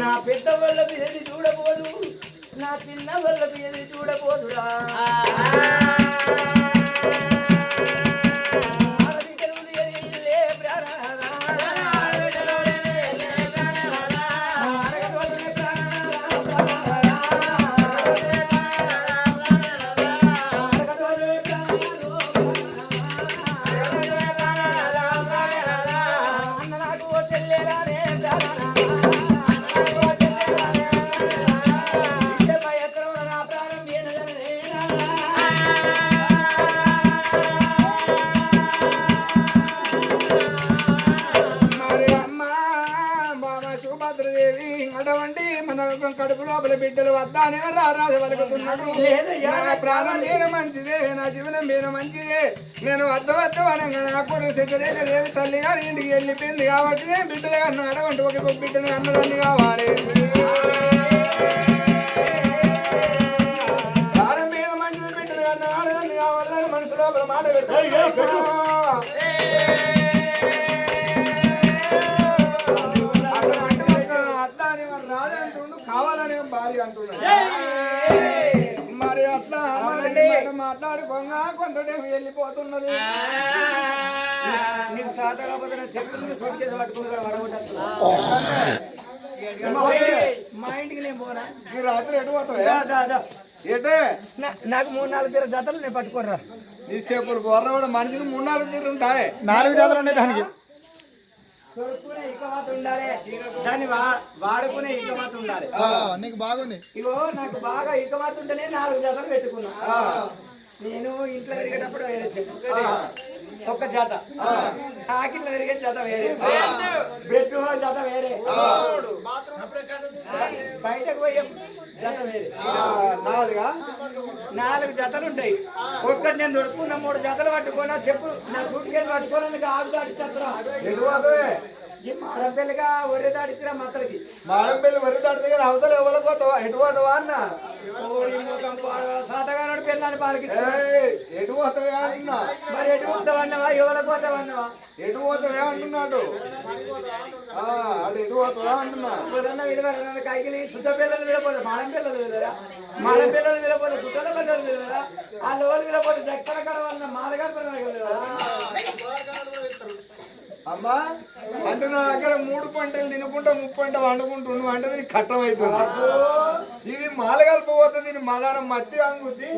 నా పెద్ద వాళ్ళ ఏది చూడబోదు? నా చిన్న వాళ్ళ ఏది చూడబోదురా? కడుపు లోపల బిడ్డలు వద్దానే రారాజు వలుకుతున్నాడు లేదయ్యా. నా ప్రాణం నేను మంచిదే నా జీవనం నేను మంచిదే. నేను వద్ద వద్ద వనంగా నా కొడుకు తెచ్చలేక దేవి తల్లి గారి ఇంటికి వెళ్ళిపోయింది కాబట్టి నేను బిడ్డలు కన్నా అటువంటి ఒక బిడ్డలు అన్నదాన్ని కావాలి. కావాలనే భార్య అంటున్నాడు మరి అట్లా మరి మాట మాట్లాడుకోగా కొంతటేం వెళ్ళిపోతున్నది నీకు సాధ కాకపోతే నా చెప్పులు చేసి పట్టుకుంటా మా ఇంటికి నేను పోనా ఈ రాత్రి ఎటు పోతావే. ఏటే నాకు మూడు నాలుగు తీర జతలు నేను పట్టుకోరా నీ చెప్పులు గొర్రె కూడా మనిషికి మూడు నాలుగు తీరు ఉంటాయి. నాలుగు జాతలు ఉన్నాయి దానికి. ఇకమాత ఉండాలి. దాన్ని వాడుకునే ఇకమాత ఉండాలి. నీకు బాగుంది. ఇగో నాకు బాగా ఇకమాత ఉంటేనే నాలుగు జతలు పెట్టుకున్నా. నేను ఇంట్లో తిరిగేటప్పుడు ఒక్క జత. ఆకిట్లో తిరిగే జత వేరే. బెడ్రూమ్ జత వేరే. బయటకు పోయే జత వేరే. నాలుగా? నాలుగు జతలు ఉంటాయి. ఒక్కటి నేను దొడుకున్న మూడు జతలు పట్టుకున్నా చెప్పు నా సూట్ కేసు పట్టుకోవడానికి ఆగు దాడిచ్చరా ఎటు పోతావే మరపెల్లిగా ఒరే దాడిచ్చిరా మత్తలకి మాడం పెళ్ళి వరి దాటి దగ్గర అవతల ఎవరు పోతావా? ఎటు పోతావా అన్న? సాతగానోడు పెళ్ళాన్ని పాలకి ఎటు పోతావే అంటున్నా మరి ఎటు పోతావన్నవా ఎవరికి పోతావన్నవా ఎటు పోతావే అంటున్నాడు. అటు ఎటు పోతావా అంటున్నా. ఎవరన్నా విలువరన్నా కాయకిలి శుద్ధ పిల్లలు విడపోతే మాడం పిల్లలు విలువరా మాడం పిల్లలు విలపోతే గుట్టల పిల్లలు విలువరా ఆ లోలు విలపోతే జక్కల కడ వల్ల మాలగాడు పిల్లలు విలువరా అమ్మా అంటే నా దగ్గర మూడు పంటలు తినుకుంటా ముప్పై పంట వండుకుంటున్నావు అంటే దీనికి కట్టం అవుతుంది ఇది మాలగల్ప పోతుంది దీని మలారం మత్తి అంగుద్ది.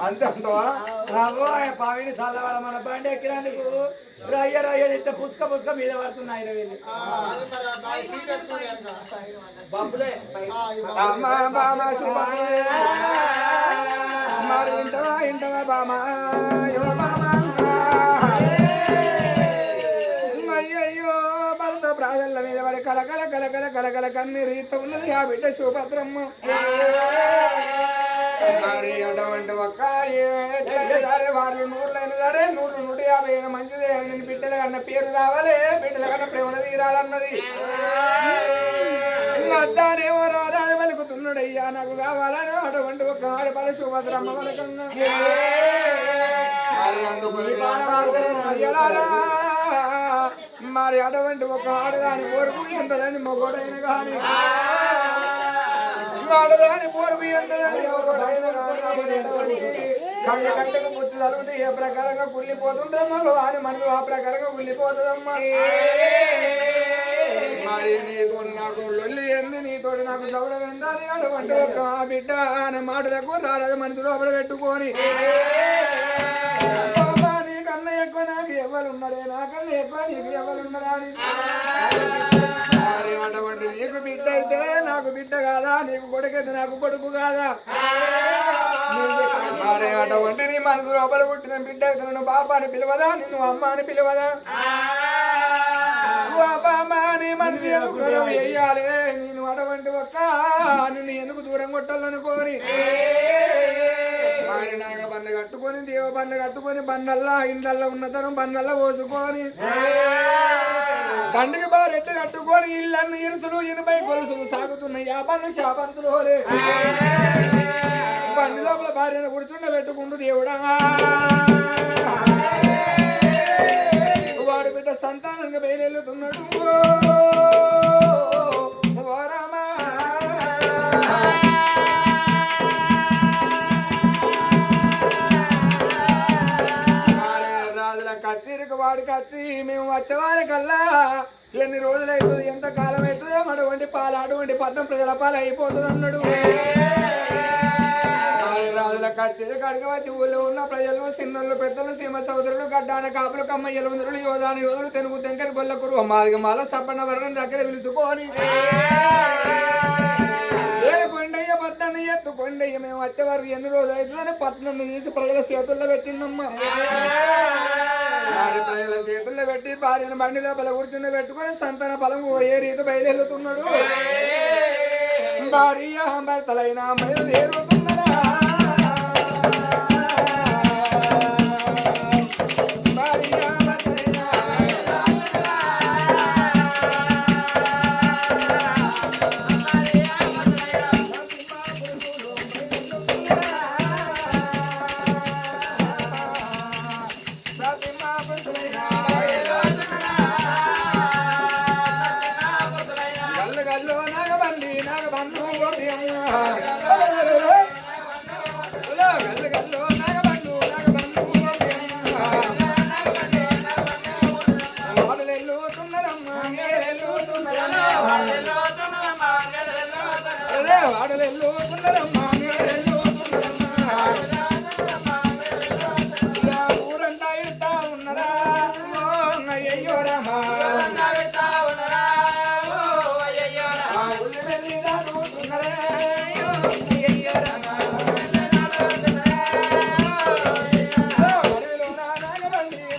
అంతే అంటవా? పావిని చల్లవాడ మన బండి ఎక్కినందుకు రయ్య రయ్య ఇంత పుష్క పుష్క మీద పడుతుంది ఆయన వీళ్ళు. బంబులే. అమ్మా బామా సుబ్బమ్మ. మరి ఇంటవా ఇంటవా బామా యో బామా. అయ్యయ్యో భరత ప్రాజల మీద పడి కలకల కలకల కలకల కన్నీరు ఈత ఉన్నది. ఆ బిడ్డ సుభద్రమ్మ మరి అటువంటి ఒక్క ఏట్లయినా సరే వాళ్ళు నూరులైన సరే నూరు నూట యాభై అయినా మంచిదే. నేను బిడ్డల కన్నా పేరు రావాలి బిడ్డల కన్నా తీరాలన్నది. నాకు కావాలని అటువంటి ఒక ఆడపడి సుభద్రమ్మ పలకన్నా. మరి అటువంటి ఒక ఆడదాని కోరుకు ఎంతలని మొగోడైన కానీ ఆడదాని కోరుకు ఎంతలని మొగోడైన ఏ ప్రకారంగా కుళ్ళిపోతుందమ్మా వాని మనసు ఆ ప్రకారంగా కుళ్ళిపోతుందమ్మా. మరి నీతోటి నాకు లొల్లి ఎందు నీతోటి నాకు దవడం ఎందాలి అటువంటి ఒక ఆ బిడ్డ అనే మాట దగ్గర రాలేదు మనసు లోపల పెట్టుకొని. ఎక్కువ నాకు ఎవరు ఉన్నారే? నాకన్నా ఎక్కువ నీకు ఎవరు ఉన్నారా? అని నీకు బిడ్డ అయితే నాకు బిడ్డ కాదా? నీకు కొడుకైతే నాకు కొడుకు కాదా? మరి అటువంటి నీ మనసు లోపల పుట్టిన బిడ్డ అయితే నన్ను బాబా అని పిలవదా? నిన్ను అమ్మ అని పిలవదా? బాబా మనసు ఎందుకు దూరం వేయాలి నేను అటువంటి ఒక్క నిన్ను ఎందుకు దూరం కొట్టాలనుకోని? మరి నాగ బండ కట్టుకొని దేవ బండ కట్టుకొని బండల్లా ఇందల్లా ఉన్నతనం బండల్లా పోసుకొని. దండకి బారెట్లు కట్టుకొని ఇళ్ళన్ని ఇరుసులు ఇనుపై గొలుసులు సాగుతున్నాయి ఆ పనులు శాపంతులు బండి లోపల భార్యను కూర్చుండ పెట్టుకుంటూ దేవుడా. సంతానంగా బయలుతున్నాడు రాజుల కత్తిరికి వాడి కత్తి మేము వచ్చేవారి కల్లా ఎన్ని రోజులు అవుతుంది ఎంత కాలం అవుతుందో అటువంటి పాలు అటువంటి పట్నం ప్రజల పాలు అయిపోతుంది అన్నాడు. రాజుల కత్తిరి కడుగవచ్చి ఊళ్ళో ఉన్న ప్రజలు చిన్నలు పెద్దలు సీమ సోదరులు గడ్డాన కాపులు కమ్మ ఎలుముదరులు యోధాన యోధులు తెలుగు తెంకరి గొల్లకురు మాదిగ మాల సప్పన్న వర్ణం దగ్గర పిలుచుకొని కొండయ్య పట్టణం ఎత్తు కొండయ్య మేము వచ్చే ఎన్ని రోజులు అవుతుందని పట్టణం తీసి ప్రజల చేతుల్లో పెట్టిందమ్మా భార్య ప్రజల చేతుల్లో పెట్టి భార్యను బండి లోపల కూర్చుని పెట్టుకొని సంతాన ఫలం ఏ రీతి బయలుదేరుతున్నాడు? భార్య భర్తలైన బయలుదేరుతున్నారా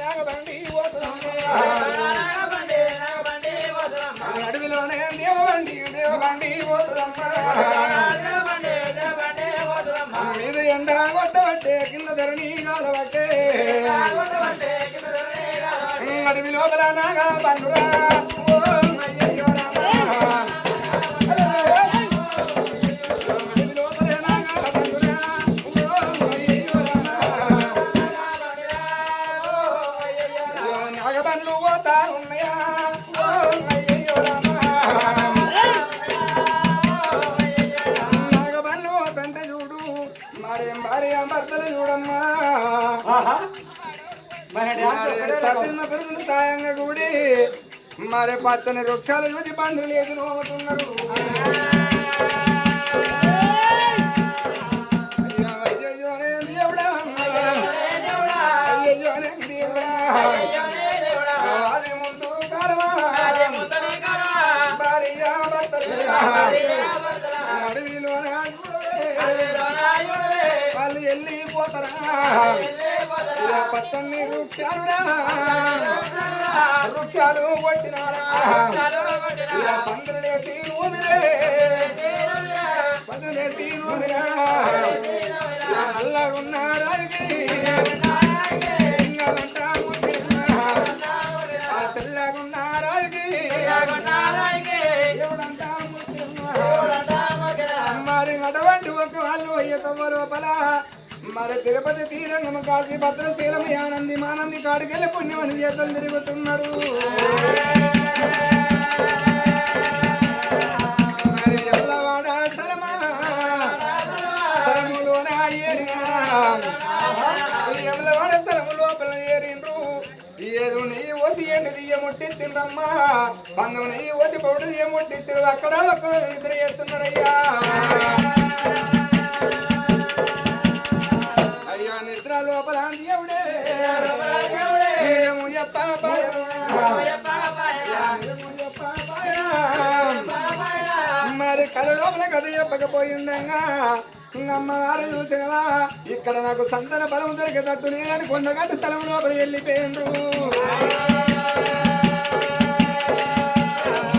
నాగబండి పోతున్నమ్మ. ఓ అడవిలోనే దేవబండి, ఎండ కొట్టబట్టే కింద ధరణి కాలబట్టే అడవి లోపల నాగా బండురా. మరేం భార్య భర్తలు చూడమ్మా. సాయంగా కూడి మరి పచ్చని వృక్షాలు యువతి బంధువులు లేదు నోముతున్నారు అయ్యో, వెళ్ళిపోతారా? పచ్చని వృక్షాలురా. వృక్షాలు కొట్టినారా పందులేసి ఊమిరే పందులేసి ఊమిరా తిరుపతి తీరంగం కాకి భద్రశీలం ఆనంది మానంది కాడికెళ్ళి పుణ్యమని చేతలు తిరుగుతున్నారు. మరి ఎల్లవాడ సలమా తలము లోపల ఏరిండ్రు? ఏదో నీ ఓసి ఎండు దియ్య బంధం నీ పౌడు దియ్య అక్కడ ఒక్కరు ఇద్దరు చేస్తున్నారయ్యా మరి కళ లోపల కథ చెప్పకపోయిండగా అమ్మగారు చూసినవా? ఇక్కడ నాకు సంతాన బలం దొరికేటట్టు లేదని కొండగట్టు స్థలం లోపల వెళ్ళిపోయిండ్రు.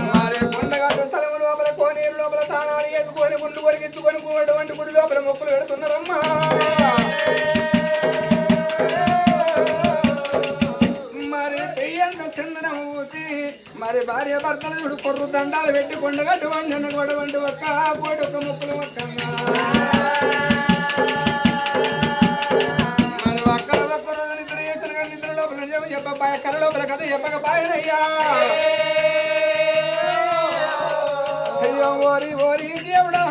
మరి కొండగట్టు స్థలం లోపల తానాలు ఎత్తుకొని ముందు కొరికిచ్చుకొని అటువంటి గుడి లోపల మొక్కులు పెడుతున్నారమ్మా. మరి భార్య భర్తలు చూడు కొర్రు దండాలు పెట్టి కొండగట్టు వంజన గొడవంటి ఒక్క కోటి ఒక ముక్కులు ఒక్కన్నా మరి ఒక్కరు ఒక్కరు నిద్ర చేతులు నిద్ర లోపల చెప్ప పాయ కర లోపల కథ చెప్పక పాయనయ్యా. అయ్యో ఓరి ఓరి దేవుడా.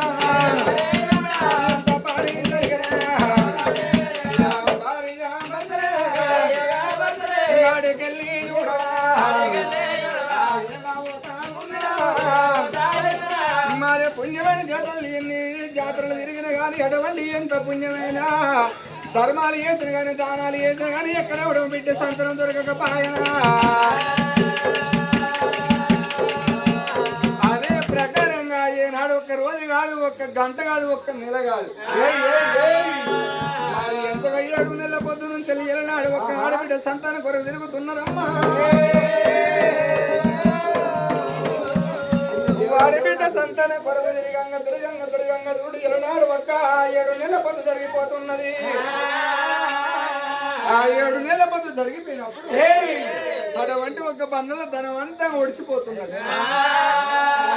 ఎంత పారి పుణ్యమైన జాతరలు ఎన్ని? జాతరలు తిరిగిన కానీ అటువంటి ఎంత పుణ్యమైన? ధర్మాలు చేసిన కానీ దానాలు చేసిన కానీ ఎక్కడ కూడా బిడ్డ సంతరం దొరకకపోయా అదే ప్రకారంగా ఏనాడు ఒక్క రోజు కాదు ఒక్క గంట కాదు ఒక్క నెల కాదు. మరి ఎంత ఏడు నెలల పొద్దు నుంచి ఒక్క ఆడబిడ్డ సంతానం కొరకు తిరుగుతున్నారమ్మా. ఆడబిడ్డ సంతాన కొరకు తిరిగంగ తిరగంగ తిరగంగ చూడు ఎలనాడు ఒక్క ఏడు నెలల పొద్దు జరిగిపోతున్నది. ఆ ఏడు నెలల పొద్దు జరిగిపోయినప్పుడు అటువంటి ఒక బంధుల ధనం అంతా ఒడిసిపోతున్నది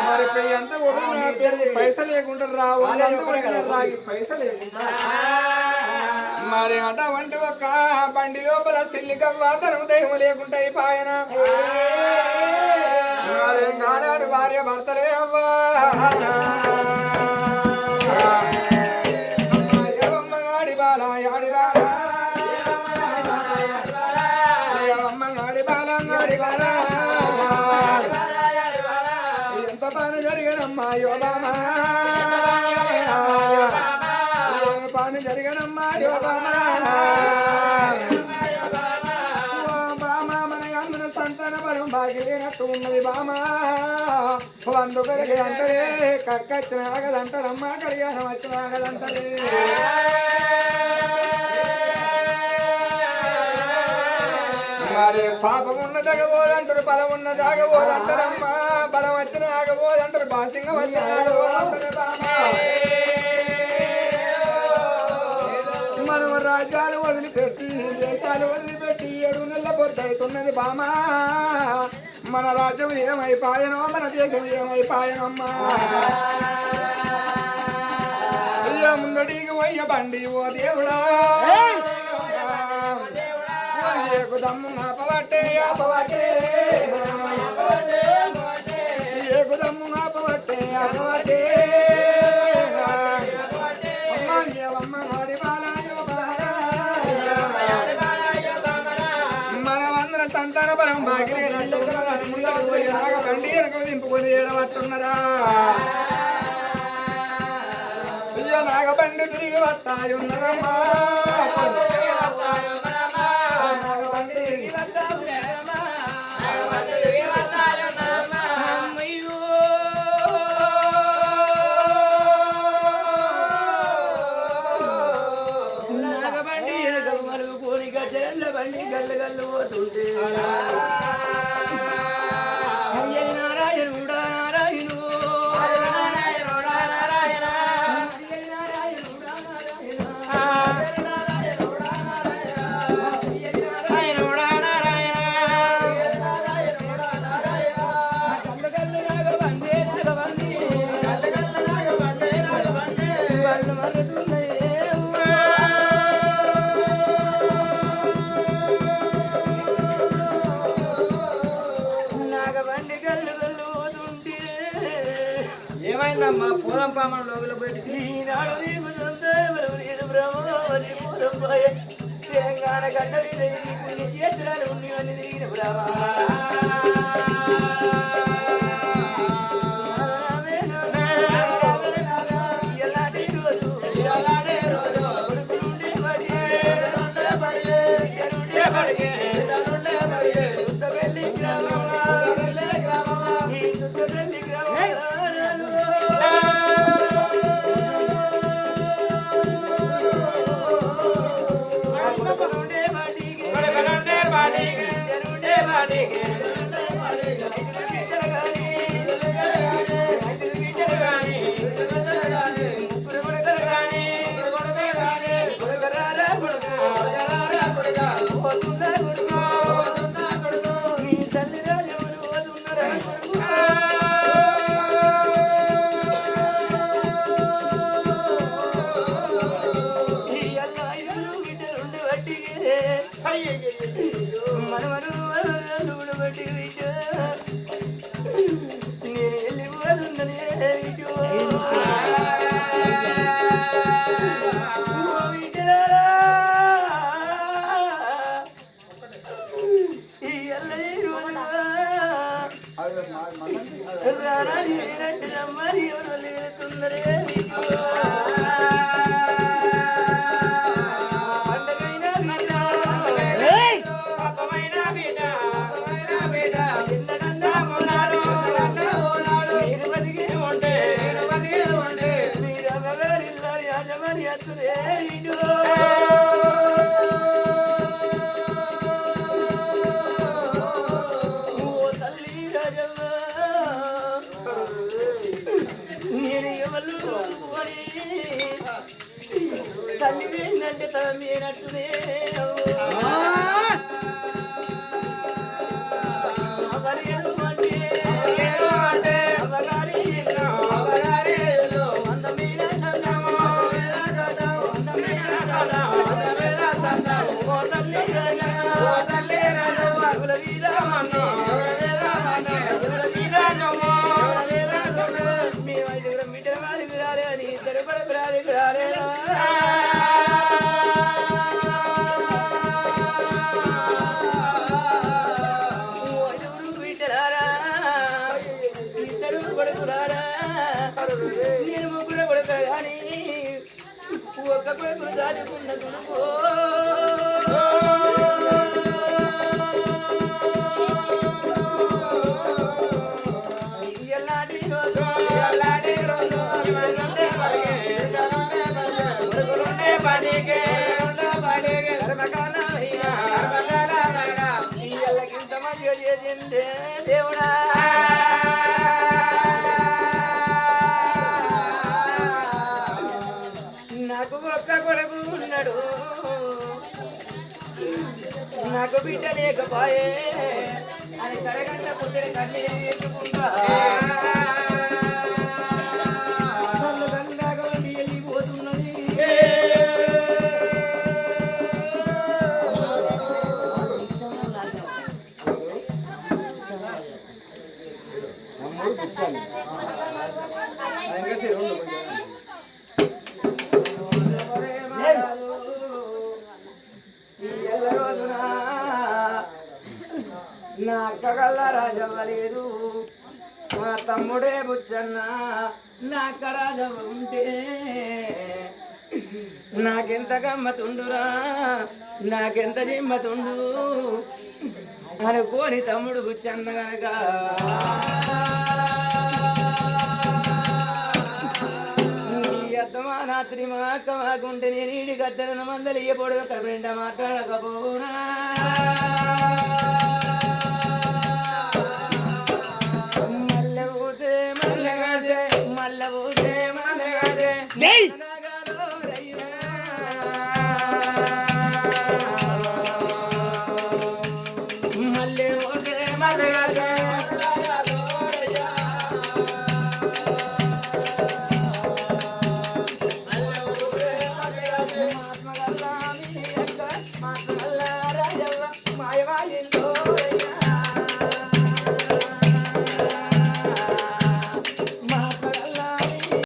మరి ఇప్పుడు ఎంత కూడా నా పేరు? పైస లేకుండా రావు అంతా కూడా రాగి పైస లేకుండా. మరి అటువంటి ఒక బండి లోపల సిల్లికవ్వ ధనం దైవం లేకుండా అయిపోయన? నానాడు భార్య భర్తలే అవ్వా. బాల ఎంత పని జరిగినమ్మా యోగామా పని జరిగినమ్మా యోగామా బాగిలేనట్టు ఉన్నది బామా. వందు పెరిగి అంటరే కక్కచ్చిన ఆగదంటారమ్మా కళ్యాణం వచ్చిన ఆగదంటరే మరి పాపం ఉన్న జగబోదంటారు బలం ఉన్న జాగబోదంటారమ్మా బలం వచ్చిన ఆగబోదంటారు బాసింగం వచ్చిన ఆగబోదంటారు బామా. రాజ్యాలు వదిలిపెట్టి దేశాలు వదిలిపెట్టి ఏడు నెలల పొద్దవుతున్నది బామా. మన రాజ్యం ఏమైపాయనో మన దేశం ఏమైపాయనమ్మా అయ్యో ముందడికి వయ్య బండి ఓ దేవుడా ఏకుదమ్ము ఆపవట్టే ఆపవట్టే ఏకుదమ్ము ఏడవస్తున్నారా నాగబండి తిరిగి వస్తాయి ఉన్నారమ్మా పామన లోపల పెట్టి ఈనాడు నీకు సందేహం లేదు బ్రహ్మవరి తెలంగాణ గడ్డ మీద నీకు చేతురాలు బ్రహ్మ రారా నేనంటే నమ్మని ఎవరు లేరుతుందరే పండగైన తల్లి వేసినట్టే నేను ముగ్గురు కొడుకు కానీ ఒక్క కొడుకు దాచుకున్న కొడుకు ఎల్లాడి నాకు బిడ్డ లేకపోయే అని తరగంట పుట్టిన కన్నీరు నా అక్కగల్ల రాజవ్వ లేదు మా తమ్ముడే బుచ్చన్న నా అక్క రాజవ్వ ఉంటే. నాకెంత గమ్మతుండురా నాకెంత జిమ్మతుండు అనుకోని తమ్ముడు బుచ్చన్న గనక. రాత్రి మా అక్క మాకుంటే నేను ఈడి గద్దలను మందలు ఇయ్యబోడు కడుపు నిండా మాట్లాడకపోనా Ne?